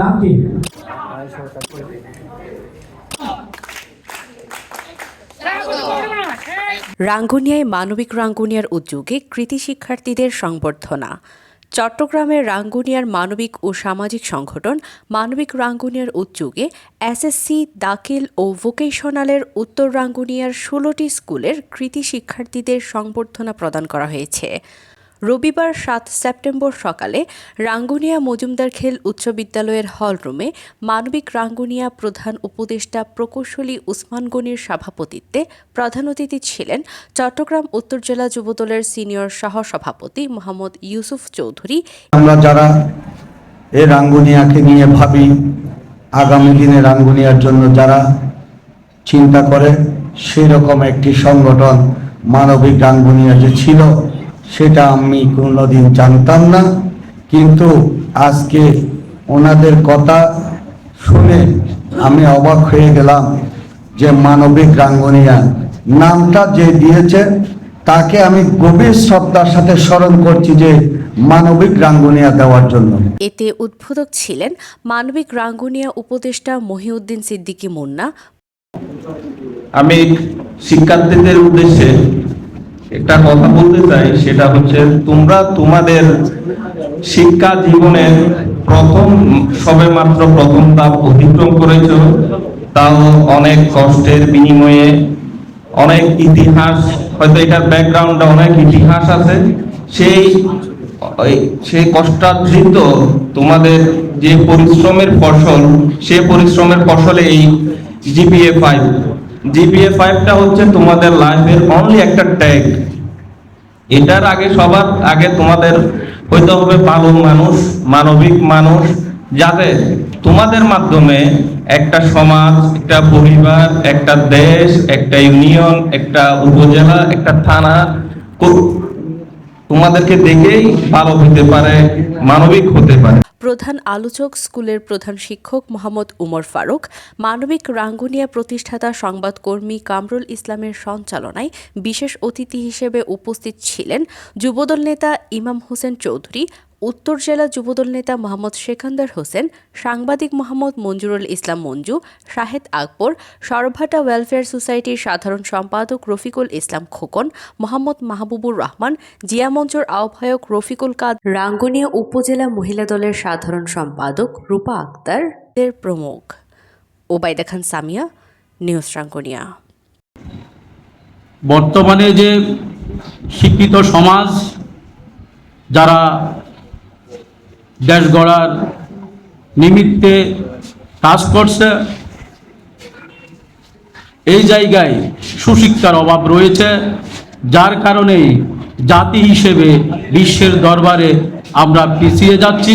নাম কি? রাঙ্গুনিয়ায় মানবিক রাঙ্গুনিয়ার উদ্যোগে কৃতি শিক্ষার্থীদের সংবর্ধনা। চট্টগ্রামের রাঙ্গুনিয়ার মানবিক ও সামাজিক সংগঠন মানবিক রাঙ্গুনিয়ার উদ্যোগে এসএসসি, দাখিল ও ভোকেশনালের উত্তর রাঙ্গুনিয়ার ষোলোটি স্কুলের কৃতি শিক্ষার্থীদের সংবর্ধনা প্রদান করা হয়েছে। রবিবার সাত সেপ্টেম্বর সকালে রাঙ্গুনিয়া মজুমদার খেল উচ্চ বিদ্যালয়ের হলরুমে মানবিক রাঙ্গুনিয়া প্রধান উপদেষ্টা প্রকৌশলী উসমান গনির সভাপতিত্বে প্রধান অতিথি ছিলেন চট্টগ্রাম উত্তর জেলা যুবদলের সিনিয়র সহ সভাপতি মোহাম্মদ ইউসুফ চৌধুরী। আমরা যারা এই রাঙ্গুনিয়াকে নিয়ে ভাবি, আগামী দিনে রাঙ্গুনিয়ার জন্য যারা চিন্তা করে, সেই রকম একটি সংগঠন মানবিক রাঙ্গুনিয়া যে ছিল সেটা আমি কোনোদিন জানতাম না। কিন্তু আজকে ওনাদের কথা শুনে আমি অবাক হয়ে গেলাম যে মানবিক রাঙ্গনিয়া নামটা যে দিয়েছে তাকে আমি গভীর শ্রদ্ধার সাথে স্মরণ করছি যে মানবিক রাঙ্গুনিয়া দেওয়ার জন্য। এতে উদ্বোধক ছিলেন মানবিক রাঙ্গুনিয়া উপদেষ্টা মহিউদ্দিন সিদ্দিকী মুন্না। আমি শিক্ষার্থীদের উদ্দেশ্যে একটা কথা বলতে চাই, সেটা হচ্ছে তোমরা তোমাদের শিক্ষা জীবনের প্রথম, সবে মাত্র প্রথম ধাপ অতিক্রম করেছ, তাও অনেক কষ্টের বিনিময়ে, অনেক ইতিহাস, হয়তো এটার ব্যাকগ্রাউন্ডে অনেক ইতিহাস আছে, সেই সেই কষ্টার্জিত তোমাদের যে পরিশ্রমের ফসল সেই পরিশ্রমের ফসলে এই জিপিএ ফাইভ জিপিএ ফাইভটা হচ্ছে তোমাদের লাইফের অনলি একটা ট্যাগ এটার আগে সবার আগে তোমাদের হইতে হবে ভালো মানুষ, মানবিক মানুষ, যাতে তোমাদের মাধ্যমে একটা সমাজ, একটা পরিবার, একটা দেশ, একটা ইউনিয়ন একটা উপজেলা, একটা থানা তোমাদেরকে দেখেই ভালো হতে পারে, মানবিক হতে পারে। প্রধান আলোচক স্কুলের প্রধান শিক্ষক মোহাম্মদ উমর ফারুক, মানবিক রাঙ্গুনিয়া প্রতিষ্ঠাতা সংবাদকর্মী কামরুল ইসলামের সঞ্চালনায় বিশেষ অতিথি হিসেবে উপস্থিত ছিলেন যুবদল নেতা ইমাম হোসেন চৌধুরী উত্তর জেলা যুবদল নেতা মোহাম্মদ সেকান্দার হোসেন, সাংবাদিক মোহাম্মদ মঞ্জুরুল ইসলাম মঞ্জু, শাহেদ আকবর, সরভাটা ওয়েলফেয়ার সোসাইটির সাধারণ সম্পাদক রফিকুল ইসলাম খোকন, মোহাম্মদ মাহবুবুর রহমান, জিয়া মঞ্চর আহ্বায়ক রফিকুল কাদ, রাঙ্গুনিয়া উপজেলা মহিলা দলের সাধারণ সম্পাদক রূপা আক্তার। এর প্রমুখ ওবায়দা খান সামিয়া, নিউজ রাঙ্গুনিয়া। বর্তমানে যে শিক্ষিত সমাজ, যারা দেশ গড়ার নিমিত্তে কাজ করছে এই জায়গায় সুশিক্ষার অভাব রয়েছে, যার কারণেই জাতি হিসেবে বিশ্বের দরবারে আমরা পিছিয়ে যাচ্ছি।